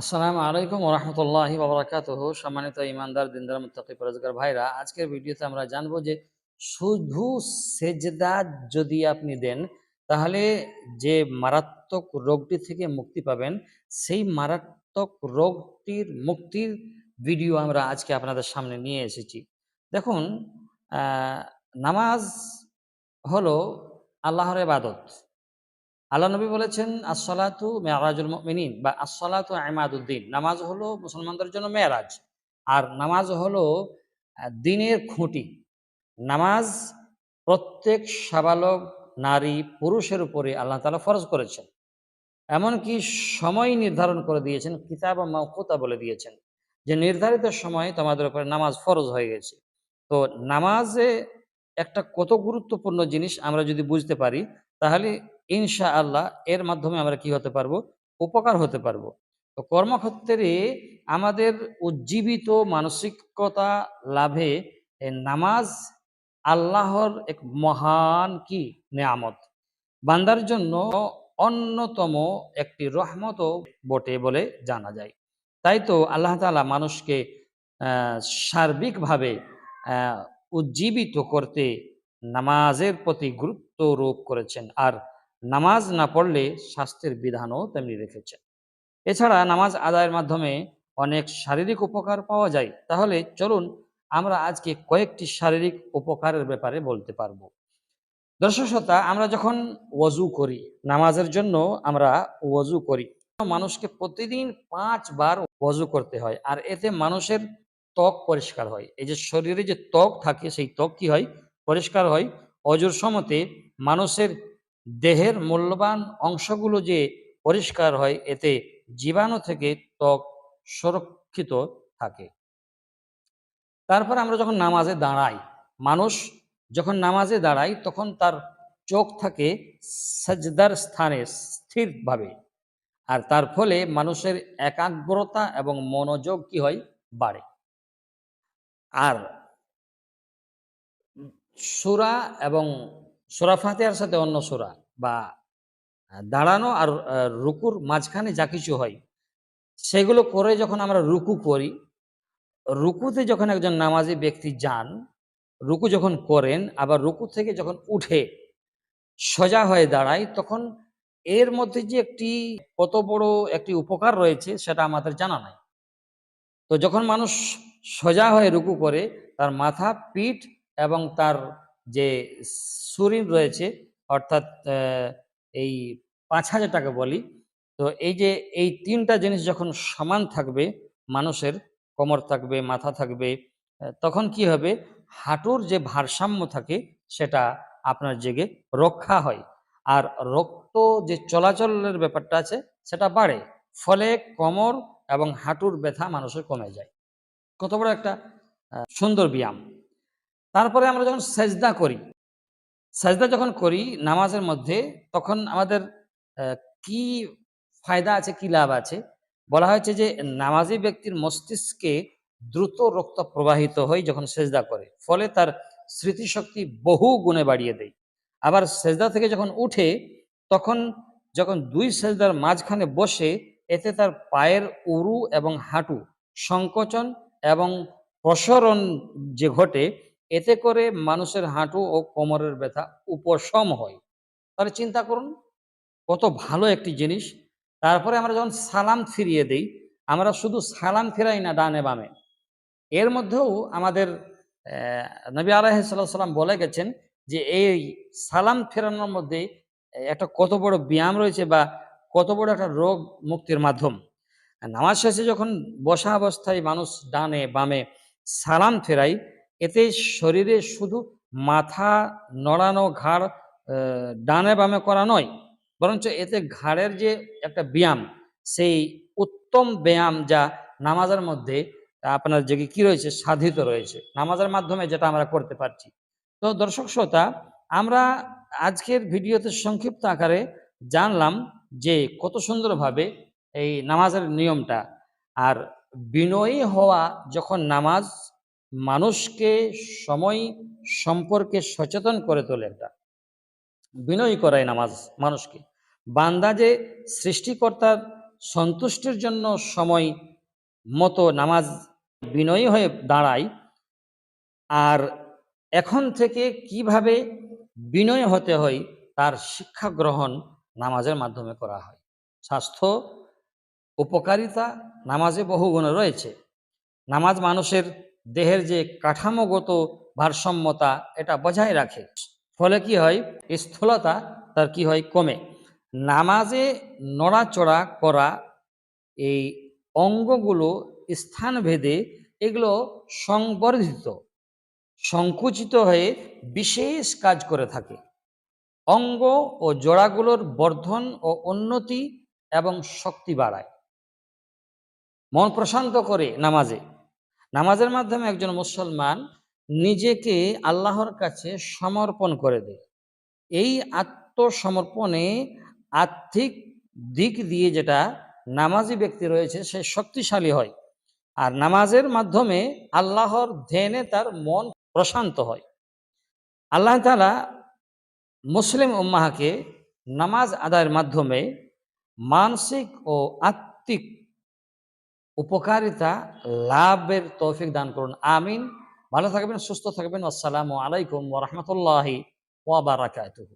আসসালামু আলাইকুম ওরহমতুল্লাহি বাবরাকাতুহু সম্মানিত ইমানদার দিনদার, মুত্তাকি, পরেজগার ভাইরা, আজকের ভিডিওতে আমরা জানব যে শুধু সেজদা যদি আপনি দেন, তাহলে যে মারাত্মক রোগটি থেকে মুক্তি পাবেন, সেই মারাত্মক রোগটির মুক্তির ভিডিও আমরা আজকে আপনাদের সামনে নিয়ে এসেছি। দেখুন নামাজ হলো আল্লাহর ইবাদত। আল্লাহ নবী বলেছেন, আসসালাতু মেয়ারাজুল মিনিন বা আসসালাতু ইমাদুদ্দিন নামাজ হলো মুসলমানদের জন্য মেয়ারাজ। আর নামাজ হলো দিনের খুঁটি। নামাজ প্রত্যেক সাবালক নারী পুরুষের উপরে আল্লাহ তাআলা ফরজ করেছেন। এমনকি সময় নির্ধারণ করে দিয়েছেন, কিতাব ও মাউকুতা বলে দিয়েছেন যে নির্ধারিত সময়ে তোমাদের উপরে নামাজ ফরজ হয়ে গেছে। তো নামাজে একটা কত গুরুত্বপূর্ণ জিনিস আমরা যদি বুঝতে পারি, তাহলে ইনশা আল্লাহ এর মাধ্যমে আমরা কি হতে পারব? উপকার হতে পারব। তো কর্মক্ষেত্রে আমাদের উজ্জীবিত মানসিকতা লাভে নামাজ আল্লাহর এক মহান কি? নেয়ামত। বান্দার জন্য অন্যতম একটি রহমতও বটে বলে জানা যায়। তাই তো আল্লাহ তালা মানুষকে সার্বিকভাবে উজ্জীবিত করতে নামাজের প্রতি গুরুত্ব রোপ করেছেন। আর নামাজ না পড়লে স্বাস্থ্যের বিধানও তেমনি রেখেছেন এছাড়া নামাজ আদায়ের মাধ্যমে অনেক শারীরিক উপকার পাওয়া যায়। তাহলে চলুন আমরা আজকে কয়েকটি শারীরিক উপকারের ব্যাপারে বলতে পারব। দর্শক শ্রোতা, আমরা যখন ওযু করি, নামাজের জন্য আমরা ওযু করি মানুষকে প্রতিদিন পাঁচবার ওযু করতে হয় আর এতে মানুষের ত্বক পরিষ্কার হয়। এই যে শরীরে যে ত্বক থাকে, সেই ত্বক কি হয়? পরিষ্কার হয়। অজুর সমতে মানুষের দেহের মূল্যবান অংশগুলো যে পরিষ্কার হয়, এতে জীবাণু থেকে ত্বক সুরক্ষিত থাকে। তারপর আমরা যখন নামাজে দাঁড়াই, মানুষ যখন নামাজে দাঁড়ায়, তখন তার চোখ থাকে সাজদার স্থানে স্থিরভাবে। আর তার ফলে মানুষের একাগ্রতা এবং মনোযোগ কি হয়? বাড়ে। আর সুরা এবং সুরা ফাতিহার সাথে অন্য সুরা। বা দাঁড়ানো আর রুকুর মাঝখানে যা কিছু হয়, সেগুলো করে যখন আমরা রুকু করি, রুকুতে যখন একজন নামাজি ব্যক্তি যান, রুকু যখন করেন, আবার রুকু থেকে যখন উঠে সোজা হয়ে দাঁড়ায়, তখন এর মধ্যে যে একটি কত বড় একটি উপকার রয়েছে, সেটা আমাদের জানা নাই। তো যখন মানুষ সোজা হয়ে রুকু করে, তার মাথা, পিঠ এবং তার যে শরীর রয়েছে অর্থাৎ এই পাঁচ হাজার টাকা বলি, তো এই যে এই তিনটা জিনিস যখন সমান থাকবে, মানুষের কোমর থাকবে, মাথা থাকবে তখন কি হবে? হাঁটুর যে ভারসাম্য থাকে, সেটা আপনার জেগে রক্ষা হয়। আর রক্ত যে চলাচলের ব্যাপারটা আছে, সেটা বাড়ে। ফলে কোমর এবং হাঁটুর ব্যথা মানুষের কমে যায়। কত বড় একটা সুন্দর ব্যায়াম। তারপরে আমরা যখন সেজদা করি সেজদা যখন করি নামাজের মধ্যে, তখন আমাদের কি ফায়দা আছে, কি লাভ আছে? বলা হয়েছে যে, নামাজি ব্যক্তির মস্তিষ্কে দ্রুত রক্ত প্রবাহিত হয় যখন সেজদা করে, ফলে তার স্মৃতিশক্তি বহু গুণে বাড়িয়ে দেয়। আবার সেজদা থেকে যখন উঠে, তখন যখন দুই সেজদার মাঝখানে বসে, এতে তার পায়ের উরু এবং হাঁটু, সংকোচন এবং প্রসরণ যে ঘটে এতে করে মানুষের হাঁটু ও কোমরের ব্যথা উপশম হয়। তাহলে চিন্তা করুন, কত ভালো একটি জিনিস। তারপরে আমরা যখন সালাম ফিরিয়ে দেই, আমরা শুধু সালাম ফেরাই না, ডানে বামে। এর মধ্যেও আমাদের নবী আলাইসাল্লাম বলে গেছেন যে, এই সালাম ফেরানোর মধ্যে একটা কত বড় ব্যায়াম রয়েছে বা কত বড় একটা রোগ মুক্তির মাধ্যম। নামাজ শেষে যখন বসা অবস্থায় মানুষ ডানে বামে সালাম ফেরাই এতে শরীরে শুধু মাথা নড়ানো, ঘাড় ডানে বামে করা নয়, বরঞ্চ এতে ঘাড়ের যে একটা ব্যায়াম, সেই উত্তম ব্যায়াম যা নামাজের মধ্যে আপনার যে কি রয়েছে, সাধিত রয়েছে। নামাজের মাধ্যমে যেটা আমরা করতে পারছি। তো দর্শক শ্রোতা, আমরা আজকের ভিডিওতে সংক্ষিপ্ত আকারে জানলাম যে কত সুন্দরভাবে এই নামাজের নিয়মটা, আর বিনয়ী হওয়া যখন নামাজ মানুষকে সময় সম্পর্কে সচেতন করে তোলে একটা বিনয়ী করায় নামাজ মানুষকে। বান্দা যে সৃষ্টিকর্তার সন্তুষ্টির জন্য সময় মতো নামাজ বিনয়ী হয়ে দাঁড়ায়, আর এখন থেকে কীভাবে বিনয় হতে হয় তার শিক্ষা গ্রহণ নামাজের মাধ্যমে করা হয়। স্বাস্থ্য, উপকারিতা নামাজে বহু গুণ রয়েছে। নামাজ মানুষের দেহের যে কাঠামোগত ভারসাম্যতা, এটা বজায় রাখে। ফলে কি হয়? স্থূলতা তার কি হয়? কমে। নামাজে নড়াচড়া করা, এই অঙ্গগুলো স্থানভেদে এগুলো সংবর্ধিত, সংকুচিত হয়ে বিশেষ কাজ করে থাকে। অঙ্গ ও জোড়াগুলোর বর্ধন ও উন্নতি এবং শক্তি বাড়ায়। মন প্রশান্ত করে নামাজে। নামাজের মাধ্যমে একজন মুসলমান নিজেকে আল্লাহর কাছে সমর্পণ করে দেয়। এই আত্মসমর্পণে আর্থিক দিক দিয়ে যেটা নামাজি ব্যক্তি রয়েছে, সে শক্তিশালী হয় আর নামাজের মাধ্যমে আল্লাহর ধ্যানে তার মন প্রশান্ত হয়। আল্লাহ তালা মুসলিম উম্মাহাকে নামাজ আদায়ের মাধ্যমে মানসিক ও আত্মিক উপকারিতা লাভের তৌফিক দান করুন। আমিন। ভালো থাকবেন সুস্থ থাকবেন। আসসালামু আলাইকুম ওরহমতুল্লাহি ওয়াবারাকাতুহু